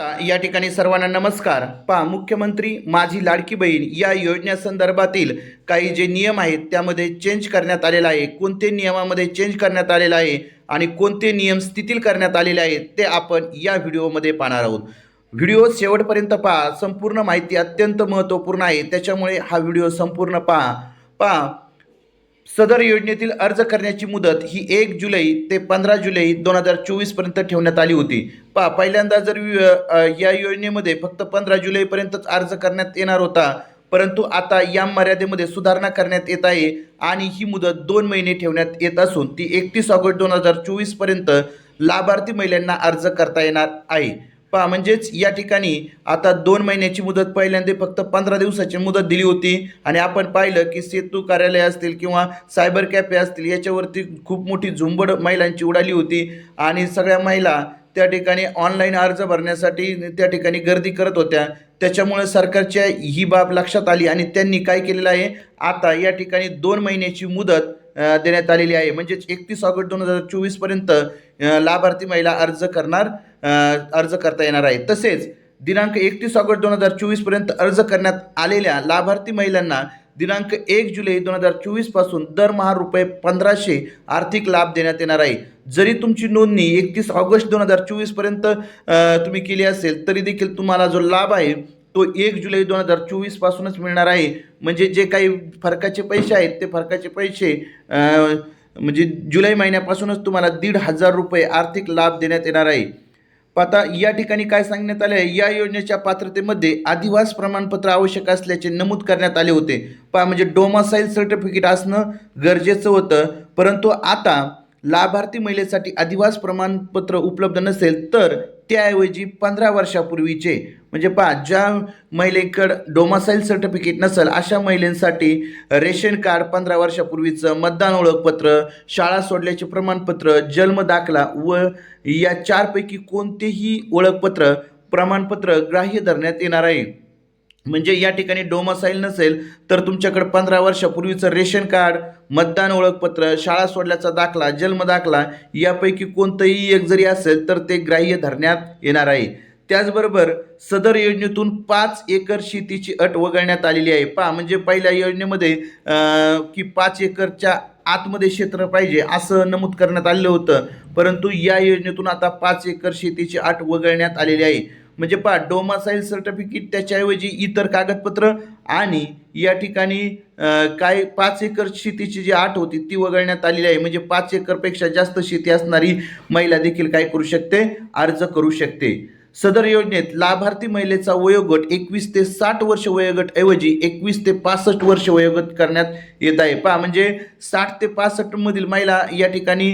या ठिकाणी सर्वांना नमस्कार. पहा मुख्यमंत्री माझी लाडकी बहीण या योजनेसंदर्भातील काही जे नियम आहेत त्यामध्ये चेंज करण्यात आलेला आहे. कोणते नियमामध्ये चेंज करण्यात आलेला आहे आणि कोणते नियम स्थितील करण्यात आलेले आहेत ते आपण या व्हिडिओमध्ये पाहणार आहोत. व्हिडिओ शेवटपर्यंत पहा. संपूर्ण माहिती अत्यंत महत्त्वपूर्ण आहे. त्याच्यामुळे हा व्हिडिओ संपूर्ण पहा. पहा सदर योजनेतील अर्ज करण्याची मुदत ही एक जुलै ते पंधरा जुलै दोन हजार चोवीसपर्यंत ठेवण्यात आली होती. पा पहिल्यांदा जर वि- या योजनेमध्ये फक्त पंधरा जुलैपर्यंतच अर्ज करण्यात येणार होता परंतु आता या मर्यादेमध्ये सुधारणा करण्यात येत आहे आणि ही मुदत दोन महिने ठेवण्यात येत असून ती एकतीस ऑगस्ट दोन हजार चोवीसपर्यंत लाभार्थी महिलांना अर्ज करता येणार आहे. पहा म्हणजेच या ठिकाणी आता दोन महिन्याची मुदत पहिल्यांदा फक्त पंधरा दिवसाची मुदत दिली होती. आणि आपण पाहिलं की सेतू कार्यालय असतील किंवा सायबर कॅफे असतील याच्यावरती खूप मोठी झुंबड महिलांची उडाली होती. आणि सगळ्या महिला त्या ठिकाणी ऑनलाईन अर्ज भरण्यासाठी त्या ठिकाणी गर्दी करत होत्या. त्याच्यामुळे सरकारच्या ही बाब लक्षात आली आणि त्यांनी काय केलेलं आहे? आता या ठिकाणी दोन महिन्याची मुदत देण्यात आलेली आहे. म्हणजेच एकतीस ऑगस्ट दोन हजार चोवीसपर्यंत लाभार्थी महिला अर्ज करणार. अर्ज करता येणार आहे. तसेच दिनांक एकतीस ऑगस्ट दोन हजार चोवीसपर्यंत अर्ज करण्यात आलेल्या लाभार्थी महिलांना दिनांक एक जुलै दोन हजार चोवीसपासून दरमहा रुपये पंधराशे आर्थिक लाभ देण्यात येणार आहे. जरी तुमची नोंदणी एकतीस ऑगस्ट दोन हजार चोवीसपर्यंत तुम्ही केली असेल तरी देखील तुम्हाला जो लाभ आहे तो एक जुलै दोन हजार चोवीसपासूनच मिळणार आहे. म्हणजे जे काही फरकाचे पैसे आहेत ते फरकाचे पैसे म्हणजे जुलै महिन्यापासूनच तुम्हाला दीड हजार रुपये आर्थिक लाभ देण्यात येणार आहे. आता या ठिकाणी काय सांगण्यात आले आहे या योजनेच्या पात्रतेमध्ये आदिवास प्रमाणपत्र आवश्यक असल्याचे नमूद करण्यात आले होते. पहा म्हणजे डोमासाईल सर्टिफिकेट असणं गरजेचं होतं. परंतु आता लाभार्थी महिलेसाठी आदिवास प्रमाणपत्र उपलब्ध नसेल तर त्याऐवजी पंधरा वर्षापूर्वीचे म्हणजे पहा ज्या महिलेकडं डोमासाईल सर्टिफिकेट नसेल अशा महिलेंसाठी रेशन कार्ड पंधरा वर्षापूर्वीचं मतदान ओळखपत्र शाळा सोडल्याचे प्रमाणपत्र जन्म दाखला व या चारपैकी कोणतेही ओळखपत्र प्रमाणपत्र ग्राह्य धरण्यात येणार आहे. म्हणजे या ठिकाणी डोमासाईल नसेल तर तुमच्याकडे पंधरा वर्षापूर्वीचं रेशन कार्ड मतदान ओळखपत्र शाळा सोडल्याचा दाखला जन्म दाखला यापैकी कोणतंही एक जरी असेल तर ते ग्राह्य धरण्यात येणार आहे. त्याचबरोबर सदर योजनेतून पाच एकर शेतीची अट वगळण्यात आलेली आहे. पहा म्हणजे पहिल्या योजनेमध्ये की पाच एकरच्या आतमध्ये क्षेत्र पाहिजे असं नमूद करण्यात आलेलं होतं. परंतु या योजनेतून आता पाच एकर शेतीची अट वगळण्यात आलेली आहे. म्हणजे पहा डोमासाईल सर्टिफिकेट त्याच्याऐवजी इतर कागदपत्र आणि या ठिकाणी काय पाच एकर शेतीची जी आठ होती ती वगळण्यात आलेली आहे. म्हणजे पाच एकरपेक्षा जास्त शेती असणारी महिला देखील काय करू शकते? अर्ज करू शकते. सदर योजनेत लाभार्थी महिलेचा वयोगट एकवीस ते साठ वर्ष वयोगट ऐवजी एकवीस ते पासष्ट वर्ष वयोगट करण्यात येत आहे. पहा म्हणजे साठ ते पासष्ट मधील महिला या ठिकाणी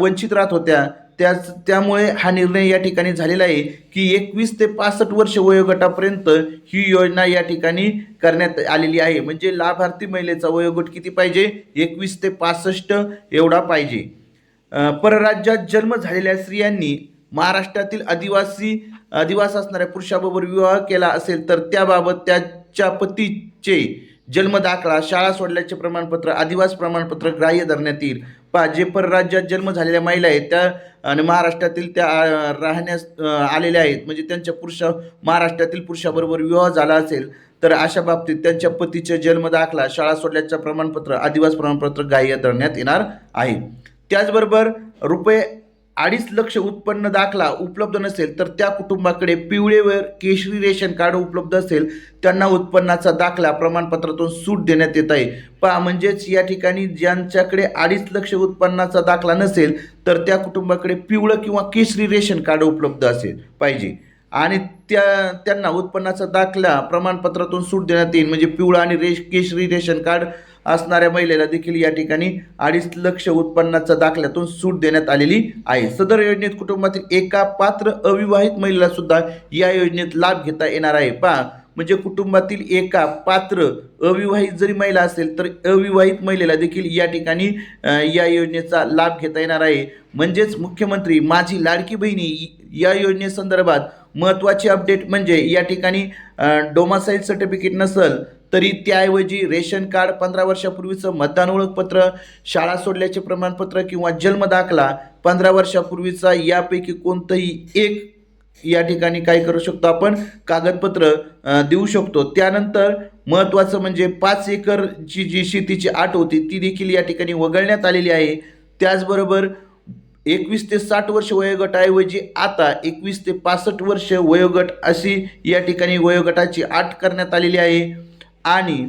वंचित राहत होत्या. त्याच त्यामुळे हा निर्णय या ठिकाणी झालेला आहे की एकवीस ते पासष्ट वर्ष वयोगटापर्यंत ही योजना या ठिकाणी करण्यात आलेली आहे. म्हणजे लाभार्थी महिलेचा वयोगट किती पाहिजे? एकवीस ते पासष्ट एवढा पाहिजे. परराज्यात जन्म झालेल्या स्त्रियांनी महाराष्ट्रातील आदिवासी आदिवास असणाऱ्या पुरुषाबरोबर विवाह केला असेल तर त्याबाबत त्याच्या पतीचे जन्म दाखला शाळा सोडल्याचे प्रमाणपत्र आदिवास प्रमाणपत्र ग्राह्य धरण्यात येईल. पहा जे परराज्यात जन्म झालेल्या महिला आहेत त्या आणि महाराष्ट्रातील त्या राहण्यास आलेल्या आहेत म्हणजे त्यांच्या पुरुषा महाराष्ट्रातील पुरुषाबरोबर विवाह झाला असेल तर अशा बाबतीत त्यांच्या पतीचे जन्म दाखला शाळा सोडल्याचं प्रमाणपत्र आदिवास प्रमाणपत्र ग्राह्य धरण्यात येणार आहे. त्याचबरोबर रुपये अडीच लक्ष उत्पन्न दाखला उपलब्ध नसेल तर त्या कुटुंबाकडे पिवळेवर केशरी रेशन कार्ड उपलब्ध असेल त्यांना उत्पन्नाचा दाखला प्रमाणपत्रातून सूट देण्यात येत आहे. पहा म्हणजेच या ठिकाणी ज्यांच्याकडे अडीच लक्ष उत्पन्नाचा दाखला नसेल तर त्या कुटुंबाकडे पिवळं किंवा केशरी रेशन कार्ड उपलब्ध असेल पाहिजे. आणि त्या त्यांना उत्पन्नाचा दाखला प्रमाणपत्रातून सूट देण्यात येईल म्हणजे पिवळं आणि रेश केशरी रेशन कार्ड असणाऱ्या महिलेला देखील या ठिकाणी अडीच लक्ष उत्पन्नाचा दाखल्यातून सूट देण्यात आलेली आहे. सदर योजनेत कुटुंबातील एका पात्र अविवाहित महिलेला सुद्धा या योजनेत लाभ घेता येणार आहे. पहा म्हणजे कुटुंबातील एका पात्र अविवाहित जरी महिला असेल तर अविवाहित महिलेला देखील या ठिकाणी या योजनेचा लाभ घेता येणार आहे. म्हणजेच मुख्यमंत्री माझी लाडकी बहिणी या योजनेसंदर्भात महत्त्वाची अपडेट म्हणजे या ठिकाणी डोमासाईल सर्टिफिकेट नसेल तरी त्याऐवजी रेशन कार्ड पंधरा वर्षापूर्वीचं मतदान ओळखपत्र शाळा सोडल्याचे प्रमाणपत्र किंवा जन्म दाखला पंधरा वर्षापूर्वीचा यापैकी कोणतंही एक या ठिकाणी काय करू शकतो आपण? कागदपत्र देऊ शकतो. त्यानंतर महत्त्वाचं म्हणजे पाच एकरची जी शेतीची आट होती ती देखील या ठिकाणी वगळण्यात आलेली आहे. त्याचबरोबर एकवीस ते साठ वर्ष वयोगटाऐवजी आता एकवीस ते पासष्ट वर्ष वयोगट अशी या ठिकाणी वयोगटाची आठ करण्यात आलेली आहे. आणि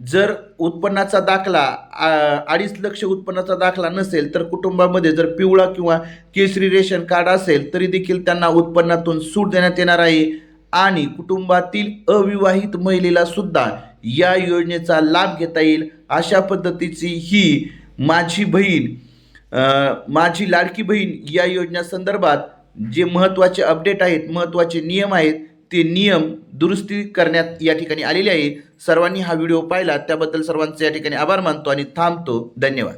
जर उत्पन्नाचा दाखला आ, अडीच लक्ष उत्पन्नाचा दाखला नसेल तर कुटुंबामध्ये जर पिवळा किंवा केसरी रेशन कार्ड असेल तरी देखील त्यांना उत्पन्नातून सूट देण्यात येणार आहे. आणि कुटुंबातील अविवाहित महिलेला सुद्धा या योजनेचा लाभ घेता येईल अशा पद्धतीची ही माझी बहीण माझी लाडकी बहीण या योजनेसंदर्भात जे महत्त्वाचे अपडेट आहेत महत्त्वाचे नियम आहेत ते नियम दुरुस्ती करण्यात या ठिकाणी आलेले आहे सर्वांनी हा व्हिडिओ पाहिला त्याबद्दल सर्वांचे या ठिकाणी आभार मानतो आणि थांबतो. धन्यवाद.